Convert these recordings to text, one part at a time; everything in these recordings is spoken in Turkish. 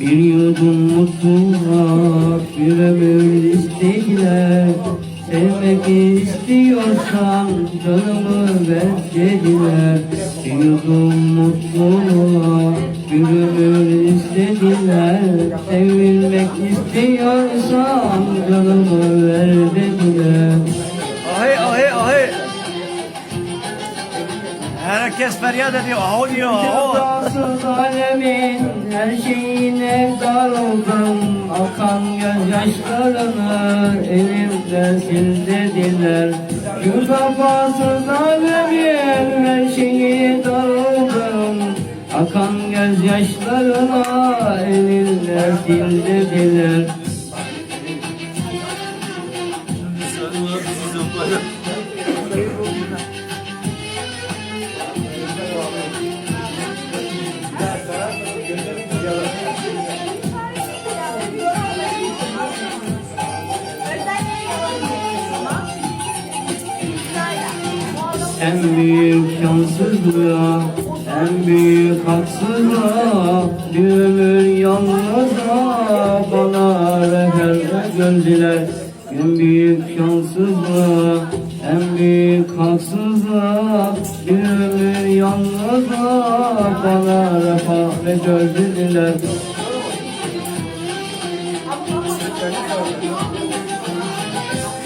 Bir yudum mutluluk bir ömür istediler Sevmek istiyorsan canımı ver dediler yudum mutluluk bir ömür istediler Sevilmek istiyorsan canımı ver dediler Ahi ahi ahi. Herkes feryat ediyor. Aho diyor. Aho. Cezasız alemin her şeyine darıldım Akan gözyaşlarını elimden sil dediler Şu kafasız alemin her şeyi darıldım Akan gözyaşlarına elimden sil dediler En büyük şanssızlığa, en büyük haksızlığa Bir ömür yalnızlığa bana rehber gördüler En büyük şanssızlığa, en büyük haksızlığa Bir ömür yalnızlığa bana refah gördüler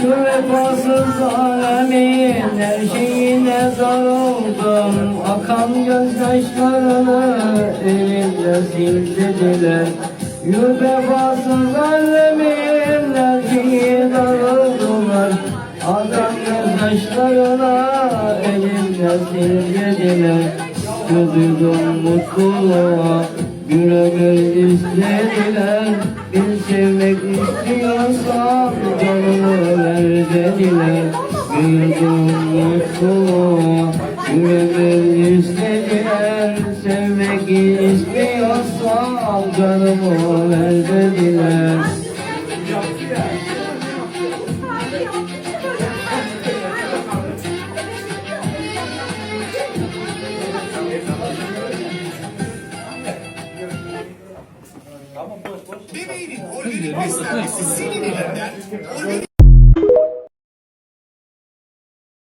Şu vefasız alemin her şeyine sarıldım Akan gözyaşlarını elimle sil dediler Şu vefasız alemin her şeyine sarıldılar Akan gözyaşlarına elimle sil dediler Gözüdüm mutluluğa bir ömür istediler. Bir sevmek istiyorsan canını ver dediler. Bir ömür istediler Sevmek istiyorsan canımı ver dediler Bebeğinin organik beslenmesi senin elinden. Organik